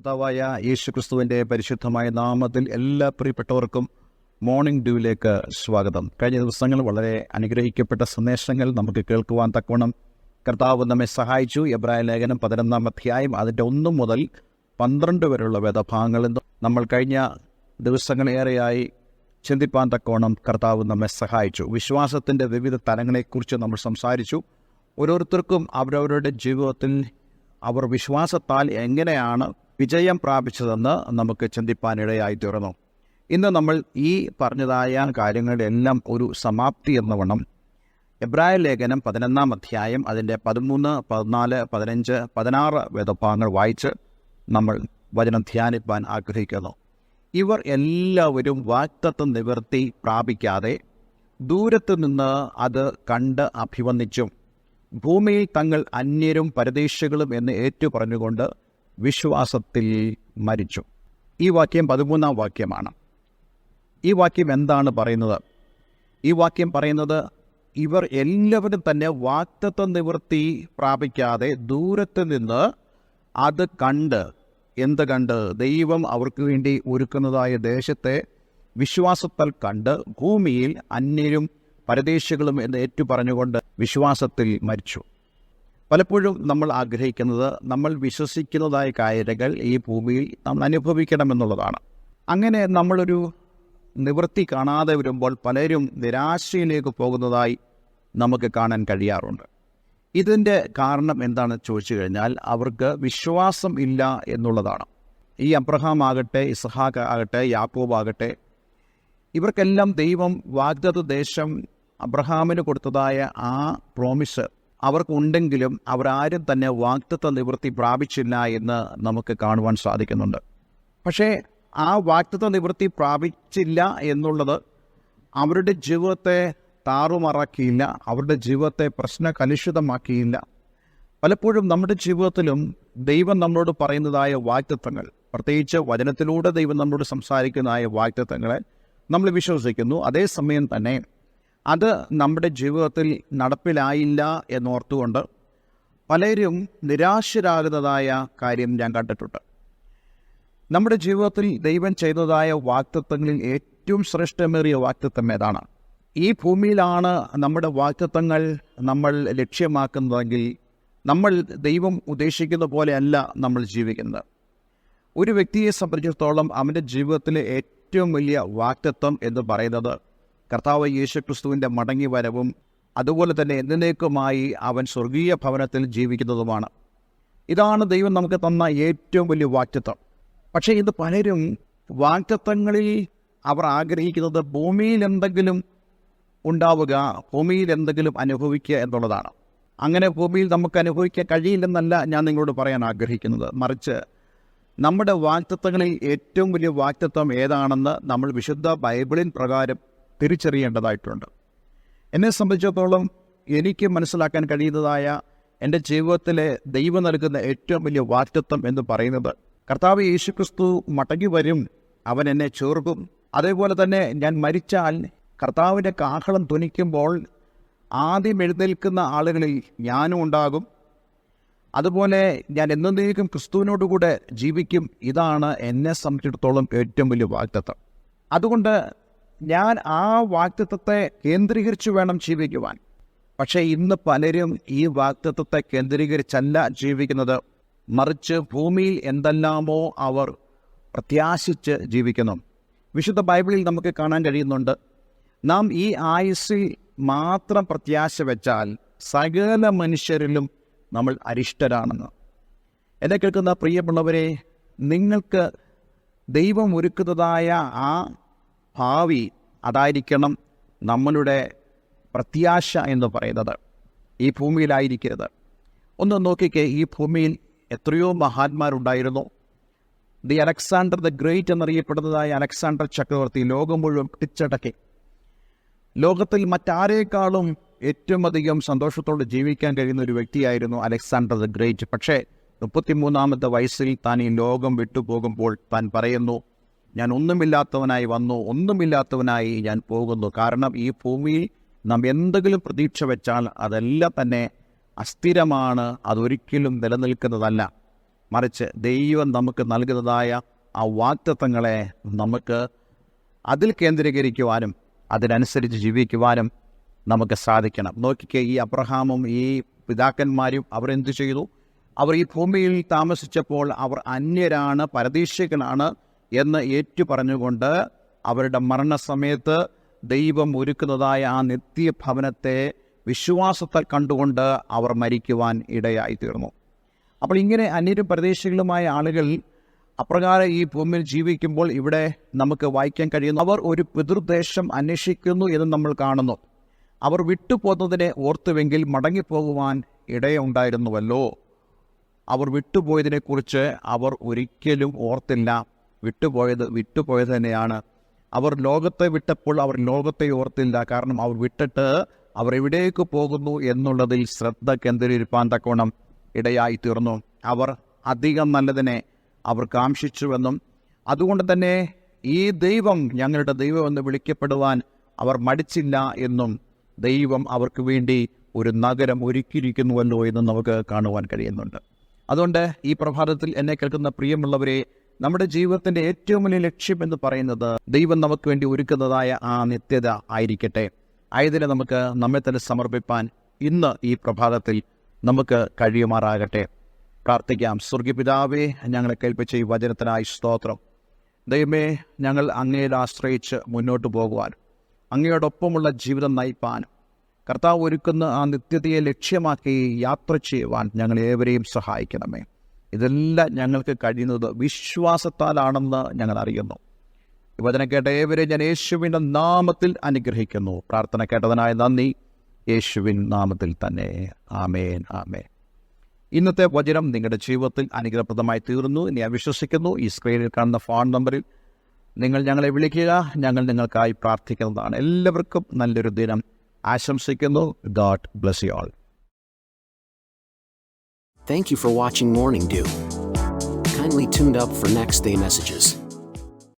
കർത്താവായ യേശു ക്രിസ്തുവിന്റെ പരിശുദ്ധമായ നാമത്തിൽ എല്ലാ പ്രിയപ്പെട്ടവർക്കും മോർണിംഗ് ഡ്യൂവിലേക്ക് സ്വാഗതം. കഴിഞ്ഞ ദിവസങ്ങൾ വളരെ അനുഗ്രഹിക്കപ്പെട്ട സന്ദേശങ്ങൾ നമുക്ക് കേൾക്കുവാൻ തക്കവണ്ണം കർത്താവ് നമ്മെ സഹായിച്ചു. എബ്രായ ലേഖനം പതിനൊന്നാം അധ്യായം അതിന്റെ ഒന്ന് മുതൽ പന്ത്രണ്ട് വരെയുള്ള വേദഭാഗങ്ങൾ നമ്മൾ കഴിഞ്ഞ ദിവസങ്ങളേറെയായി ചിന്തിപ്പാൻ തക്കവണ്ണം കർത്താവ് നമ്മെ സഹായിച്ചു. വിശ്വാസത്തിന്റെ വിവിധ തലങ്ങളെക്കുറിച്ച് നമ്മൾ സംസാരിച്ചു. ഓരോരുത്തർക്കും അവരവരുടെ ജീവിതത്തിൽ അവർ വിശ്വാസത്താൽ എങ്ങനെയാണ് വിജയം പ്രാപിച്ചതെന്ന് നമുക്ക് ചിന്തിപ്പാനിടയായി തീർന്നു ഇന്ന് നമ്മൾ ഈ പറഞ്ഞതായ കാര്യങ്ങളുടെ എല്ലാം ഒരു സമാപ്തി എന്ന വണ്ണം എബ്രായ ലേഖനം പതിനൊന്നാം അധ്യായം അതിന്റെ പതിമൂന്ന് പതിനാല് പതിനഞ്ച് പതിനാറ് വേദഭാഗങ്ങൾ വായിച്ച് നമ്മൾ വചനം ധ്യാനിപ്പാൻ ആഗ്രഹിക്കുന്നു. ഇവർ എല്ലാവരും വാക്തത്വം നിവർത്തി പ്രാപിക്കാതെ ദൂരത്തു നിന്ന് അത് കണ്ട് അഭിവന്ദിച്ചും. ഭൂമിയിൽ തങ്ങൾ അന്യരും പരദേശികളും എന്ന് ഏറ്റു പറഞ്ഞുകൊണ്ട് വിശ്വാസത്തിൽ മരിച്ചു. ഈ വാക്യം പതിമൂന്നാം വാക്യമാണ്. ഈ വാക്യം എന്താണ് പറയുന്നത്? ഈ വാക്യം പറയുന്നത് ഇവർ എല്ലാവരും തന്നെ വാക്തത്വ നിവൃത്തി പ്രാപിക്കാതെ ദൂരത്ത് നിന്ന് അത് കണ്ട് എന്ത് കണ്ട്? ദൈവം അവർക്ക് വേണ്ടി ഒരുക്കുന്നതായ ദേശത്തെ വിശ്വാസത്താൽ കണ്ട് ഭൂമിയിൽ അന്യരും പരദേശികളും എന്ന് ഏറ്റു പറഞ്ഞുകൊണ്ട് വിശ്വാസത്തിൽ മരിച്ചു. പലപ്പോഴും നമ്മൾ ആഗ്രഹിക്കുന്നത് നമ്മൾ വിശ്വസിക്കുന്നതായ കാര്യങ്ങൾ ഈ ഭൂമിയിൽ നമ്മൾ അനുഭവിക്കണമെന്നുള്ളതാണ്. അങ്ങനെ നമ്മളൊരു നിവൃത്തി കാണാതെ വരുമ്പോൾ പലരും നിരാശയിലേക്ക് പോകുന്നതായി നമുക്ക് കാണാൻ കഴിയാറുണ്ട്. ഇതിന്റെ കാരണം എന്താണെന്ന് ചോദിച്ചു കഴിഞ്ഞാൽ അവർക്ക് വിശ്വാസം ഇല്ല എന്നുള്ളതാണ്. ഈ അബ്രഹാം ആകട്ടെ ഇസ്ഹാഖ് ആകട്ടെ യാക്കൂബ് ആകട്ടെ ഇവർക്കെല്ലാം ദൈവം വാഗ്ദത്ത ദേശം അബ്രഹാമിന് കൊടുത്തതായ ആ പ്രോമിസ് അവർക്കുണ്ടെങ്കിലും അവരാരും തന്നെ വാക്തത്വ നിവൃത്തി പ്രാപിച്ചില്ല എന്ന് നമുക്ക് കാണുവാൻ സാധിക്കുന്നുണ്ട്. പക്ഷേ ആ വാക്തത്വ നിവൃത്തി പ്രാപിച്ചില്ല എന്നുള്ളത് അവരുടെ ജീവിതത്തെ താറുമാറാക്കിയില്ല അവരുടെ ജീവിതത്തെ പ്രശ്ന കലുഷിതമാക്കിയില്ല പലപ്പോഴും നമ്മുടെ ജീവിതത്തിലും ദൈവം നമ്മളോട് പറയുന്നതായ വാക്തത്വങ്ങൾ പ്രത്യേകിച്ച് വചനത്തിലൂടെ ദൈവം നമ്മളോട് സംസാരിക്കുന്നതായ വാക്തത്വങ്ങളെ നമ്മൾ വിശ്വസിക്കുന്നു. അതേസമയം തന്നെ അത് നമ്മുടെ ജീവിതത്തിൽ നടപ്പിലായില്ല എന്നോർത്തുകൊണ്ട് പലരും നിരാശരാകുന്നതായ കാര്യം ഞാൻ കണ്ടിട്ടുണ്ട്. നമ്മുടെ ജീവിതത്തിൽ ദൈവം ചെയ്തതായ വാക്തത്വങ്ങളിൽ ഏറ്റവും ശ്രേഷ്ഠമേറിയ വാക്തത്വം ഏതാണ്? ഈ ഭൂമിയിലാണ് നമ്മുടെ വാക്തത്വങ്ങൾ നമ്മൾ ലക്ഷ്യമാക്കുന്നതെങ്കിൽ നമ്മൾ ദൈവം ഉദ്ദേശിക്കുന്ന പോലെയല്ല നമ്മൾ ജീവിക്കുന്നത്. ഒരു വ്യക്തിയെ സംബന്ധിച്ചിടത്തോളം അവന്റെ ജീവിതത്തിലെ ഏറ്റവും വലിയ വാക്തത്വം എന്ന് പറയുന്നത് കർത്താവ് യേശുക്രിസ്തുവിന്റെ മടങ്ങി വരവും അതുപോലെ തന്നെ എന്നേക്കുമായി അവൻ സ്വർഗീയ ഭവനത്തിൽ ജീവിക്കുന്നതുമാണ്. ഇതാണ് ദൈവം നമുക്ക് തന്ന ഏറ്റവും വലിയ വാക്തത്വം പക്ഷേ ഇത് പലരും വാക്തത്വങ്ങളിൽ അവർ ആഗ്രഹിക്കുന്നത് ഭൂമിയിൽ എന്തെങ്കിലും ഉണ്ടാവുക ഭൂമിയിൽ എന്തെങ്കിലും അനുഭവിക്കുക എന്നുള്ളതാണ്. അങ്ങനെ ഭൂമിയിൽ നമുക്ക് അനുഭവിക്കാൻ കഴിയില്ലെന്നല്ല ഞാൻ നിങ്ങളോട് പറയാൻ ആഗ്രഹിക്കുന്നത്. മറിച്ച് നമ്മുടെ വാക്തത്വങ്ങളിൽ ഏറ്റവും വലിയ വാക്തത്വം ഏതാണെന്ന് നമ്മൾ വിശുദ്ധ ബൈബിളിൻ പ്രകാരം തിരിച്ചറിയേണ്ടതായിട്ടുണ്ട്. എന്നെ സംബന്ധിച്ചിടത്തോളം എനിക്ക് മനസ്സിലാക്കാൻ കഴിയുന്നതായ എന്റെ ജീവിതത്തിലെ ദൈവം നൽകുന്ന ഏറ്റവും വലിയ വാറ്റത്വം എന്ന് പറയുന്നത് കർത്താവ് യേശുക്രിസ്തു മടങ്ങി വരും അവൻ എന്നെ ചേർക്കും. അതേപോലെ തന്നെ ഞാൻ മരിച്ചാൽ കർത്താവിന്റെ കാഹളം ധ്വനിക്കുമ്പോൾ ആദ്യം എഴുന്നേൽക്കുന്ന ആളുകളിൽ ഞാനും ഉണ്ടാകും. അതുപോലെ ഞാൻ എന്നേക്കും ക്രിസ്തുവിനോടുകൂടെ ജീവിക്കും. ഇതാണ് എന്നെ സംബന്ധിച്ചിടത്തോളം ഏറ്റവും വലിയ വാഗ്ദത്തം അതുകൊണ്ട് ഞാൻ ആ വാക്തത്വത്തെ കേന്ദ്രീകരിച്ചു വേണം ജീവിക്കുവാൻ. പക്ഷേ ഇന്ന് പലരും ഈ വാക്തത്വത്തെ കേന്ദ്രീകരിച്ചല്ല ജീവിക്കുന്നത്. മറിച്ച് ഭൂമിയിൽ എന്തെല്ലാമോ അവർ പ്രത്യാശിച്ച് ജീവിക്കുന്നു. വിശുദ്ധ ബൈബിളിൽ നമുക്ക് കാണാൻ കഴിയുന്നുണ്ട്. നാം ഈ ആയുസ്സിൽ മാത്രം പ്രത്യാശ വെച്ചാൽ സകല മനുഷ്യരിലും നമ്മൾ അരിഷ്ടരാണെന്ന്. എന്നെ കേൾക്കുന്ന പ്രിയമുള്ളവരെ നിങ്ങൾക്ക് ദൈവം ഒരുക്കുന്നതായ ആ ഭാവി അതായിരിക്കണം നമ്മളുടെ പ്രത്യാശ എന്ന് പറയുന്നത് ഈ ഭൂമിയിലായിരിക്കരുത്. ഒന്ന് നോക്കിക്കേ ഈ ഭൂമിയിൽ എത്രയോ മഹാന്മാരുണ്ടായിരുന്നു. ദി അലക്സാണ്ടർ ദ ഗ്രേറ്റ് എന്നറിയപ്പെടുന്നതായ അലക്സാണ്ടർ ചക്രവർത്തി ലോകം മുഴുവൻ പിടിച്ചടക്കി. ലോകത്തിൽ മറ്റാരേക്കാളും ഏറ്റവും അധികം സന്തോഷത്തോടെ ജീവിക്കാൻ കഴിയുന്ന ഒരു വ്യക്തിയായിരുന്നു അലക്സാണ്ടർ ദ ഗ്രേറ്റ്. പക്ഷേ മുപ്പത്തിമൂന്നാമത്തെ വയസ്സിൽ താൻ ഈ ലോകം വിട്ടുപോകുമ്പോൾ താൻ പറയുന്നു ഞാൻ ഒന്നുമില്ലാത്തവനായി വന്നു ഒന്നുമില്ലാത്തവനായി ഞാൻ പോകുന്നു. കാരണം ഈ ഭൂമിയിൽ നാം എന്തെങ്കിലും പ്രതീക്ഷ വെച്ചാൽ അതെല്ലാം തന്നെ അസ്ഥിരമാണ് അതൊരിക്കലും നിലനിൽക്കുന്നതല്ല. മറിച്ച് ദൈവം നമുക്ക് നൽകുന്നതായ ആ വാക്തത്വങ്ങളെ നമുക്ക് അതിൽ കേന്ദ്രീകരിക്കുവാനും അതിനനുസരിച്ച് ജീവിക്കുവാനും നമുക്ക് സാധിക്കണം. നോക്കിക്കേ ഈ അബ്രഹാമും ഈ പിതാക്കന്മാരും അവർ എന്തു ചെയ്തു? അവർ ഈ ഭൂമിയിൽ താമസിച്ചപ്പോൾ അവർ അന്യരാണ് പരദീക്ഷികളാണ്. എന്ന് ഏറ്റു പറഞ്ഞുകൊണ്ട് അവരുടെ മരണസമയത്ത് ദൈവം ഒരുക്കുന്നതായ ആ നിത്യഭവനത്തെ വിശ്വാസത്താൽ കണ്ടുകൊണ്ട് അവർ മരിക്കുവാൻ ഇടയായി തീർന്നു അപ്പോൾ ഇങ്ങനെ അന്യരും പ്രദേശികളുമായ ആളുകൾ അപ്രകാരം ഈ ഭൂമിയിൽ ജീവിക്കുമ്പോൾ ഇവിടെ നമുക്ക് വായിക്കാൻ കഴിയുന്നു. അവർ ഒരു പിതൃദേശം അന്വേഷിക്കുന്നു എന്ന് നമ്മൾ കാണുന്നു. അവർ വിട്ടുപോകുന്നതിനെ ഓർത്തുവെങ്കിൽ മടങ്ങിപ്പോകുവാൻ ഇടയുണ്ടായിരുന്നുവല്ലോ. അവർ വിട്ടുപോയതിനെക്കുറിച്ച് അവർ ഒരിക്കലും ഓർത്തില്ല. വിട്ടുപോയത് വിട്ടുപോയത് തന്നെയാണ്. അവർ ലോകത്തെ വിട്ടപ്പോൾ അവർ ലോകത്തെ ഓർത്തില്ല. കാരണം അവർ വിട്ടിട്ട് അവർ എവിടേക്ക് പോകുന്നു എന്നുള്ളതിൽ ശ്രദ്ധ കേന്ദ്രീകരിപ്പാൻ തക്കോണം ഇടയായി തീർന്നു. അവർ അധികം നല്ലതിനെ അവർ കാംക്ഷിച്ചുവെന്നും അതുകൊണ്ട് തന്നെ ഈ ദൈവം ഞങ്ങളുടെ ദൈവം എന്ന് വിളിക്കപ്പെടുവാൻ അവർ മടിച്ചില്ല എന്നും ദൈവം അവർക്ക് വേണ്ടി ഒരു നഗരം ഒരുക്കിയിരിക്കുന്നുവല്ലോ എന്ന് നമുക്ക് കാണുവാൻ കഴിയുന്നുണ്ട്. അതുകൊണ്ട് ഈ പ്രഭാതത്തിൽ എന്നെ കേൾക്കുന്ന പ്രിയമുള്ളവരെ നമ്മുടെ ജീവിതത്തിന്റെ ഏറ്റവും വലിയ ലക്ഷ്യം എന്ന് പറയുന്നത് ദൈവം നമുക്ക് വേണ്ടി ഒരുക്കുന്നതായ ആ നിത്യത ആയിരിക്കട്ടെ. ആയതിനെ നമുക്ക് നമ്മെ തന്നെ സമർപ്പിപ്പാൻ ഇന്ന് ഈ പ്രഭാതത്തിൽ നമുക്ക് കഴിയുമാറാകട്ടെ. പ്രാർത്ഥിക്കാം. സ്വർഗപിതാവേ ഞങ്ങളെ കേൾപ്പിച്ച ഈ വചനത്തിനായി സ്തോത്രം. ദൈവമേ ഞങ്ങൾ അങ്ങയിൽ ആശ്രയിച്ച് മുന്നോട്ട് പോകുവാൻ അങ്ങയോടൊപ്പമുള്ള ജീവിതം നയിപ്പാനും കർത്താവ് ഒരുക്കുന്ന ആ നിത്യതയെ ലക്ഷ്യമാക്കി യാത്ര ചെയ്യുവാൻ ഞങ്ങൾ ഏവരെയും സഹായിക്കണമേ. ഇതെല്ലാം ഞങ്ങൾക്ക് കഴിയുന്നത് വിശ്വാസത്താലാണെന്ന് ഞങ്ങൾ അറിയുന്നു. വചനം കേട്ട ഏവരെ ഞാൻ യേശുവിന്റെ നാമത്തിൽ അനുഗ്രഹിക്കുന്നു. പ്രാർത്ഥന കേട്ടതിനായ നന്ദി. യേശുവിൻ നാമത്തിൽ തന്നെ. ആമേൻ ആമേൻ. ഇന്നത്തെ വചനം നിങ്ങളുടെ ജീവിതത്തിൽ അനുഗ്രഹപ്രദമായി തീർന്നു ഞാൻ വിശ്വസിക്കുന്നു. ഈ സ്ക്രീനിൽ കാണുന്ന ഫോൺ നമ്പറിൽ നിങ്ങൾ ഞങ്ങളെ വിളിക്കുക. ഞങ്ങൾ നിങ്ങൾക്കായി പ്രാർത്ഥിക്കുന്നതാണ്. എല്ലാവർക്കും നല്ലൊരു ദിനം ആശംസിക്കുന്നു. God bless you all. Thank you for watching Morning Dew. Kindly tuned up for next day messages.